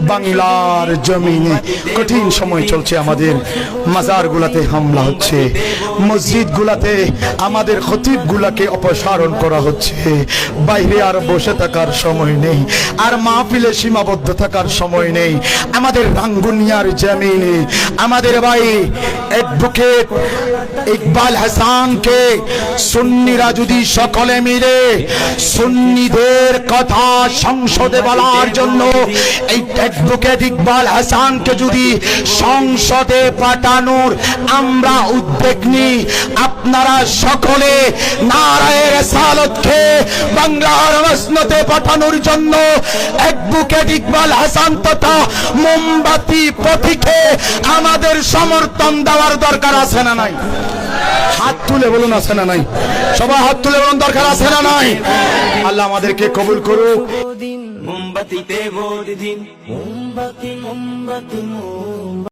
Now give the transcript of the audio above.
বাংলার জমিনে কঠিন সময় চলছে আমাদের। মাজার গুলাতে হামলা হচ্ছে। মসজিদ গুলাতে আমাদের খতিব গুলাকে অপসারণ করা হচ্ছে। বাইরে আর বসে থাকার সময় নেই। আর মাহফিলে সীমাবদ্ধ থাকার সময় নেই। আমাদের রাঙ্গুনিয়ার জমিনে আমাদের ভাই অ্যাডভোকেট ইকবাল হাসানকে সুন্নিরা যদি সকলে মিলে সুন্নিদের কথা সংসদে বলার জন্য এই অ্যাডভোকেট ইকবাল হাসানকে যদি সংসদে পাঠানোর আমরা উদ্বেগ নিই। আপনারা সকলে নারায়ের সালতকে বাংলার মসনদে পাঠানোর জন্য অ্যাডভোকেট ইকবাল হাসান তথা মোমবাতি পথিকে আমাদের সমর্থন দেওয়ার দরকার আছে না নাই? হাত তুলে বলুন আছে না নাই? সবাই হাত তুলে বলুন দরকার আছে না নাই? আল্লাহ আমাদেরকে কবুল করুক। মোমবাতিতে ভোট দিন। মোমবাতি মোমবাতি মোমবাতি।